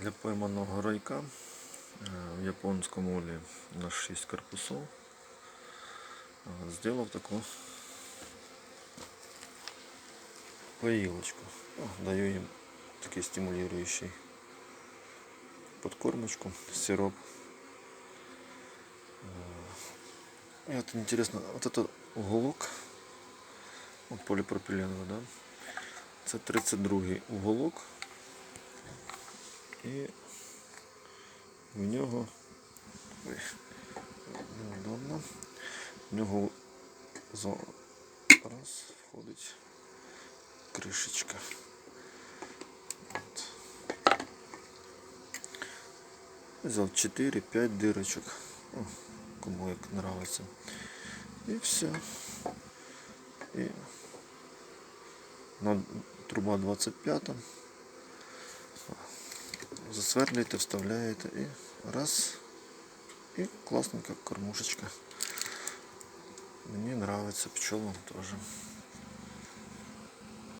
Для пойманого райка е, в японському олі на 6 корпусов е, сделав таку поилочку. Ну, Даю їм такий стимулирующий подкормочку, сироп. И вот интересно, вот это уголок от поліпропиленового, да? Це 32 уголок. І в нього неудобно. В нього за раз входить кришечка. Взяв 4-5 дирочок. О, кому як нравится. І все. І на труба 25 засверлюєте, вставляєте і раз. І класненька кормушечка. Мені нравится пчолам тоже.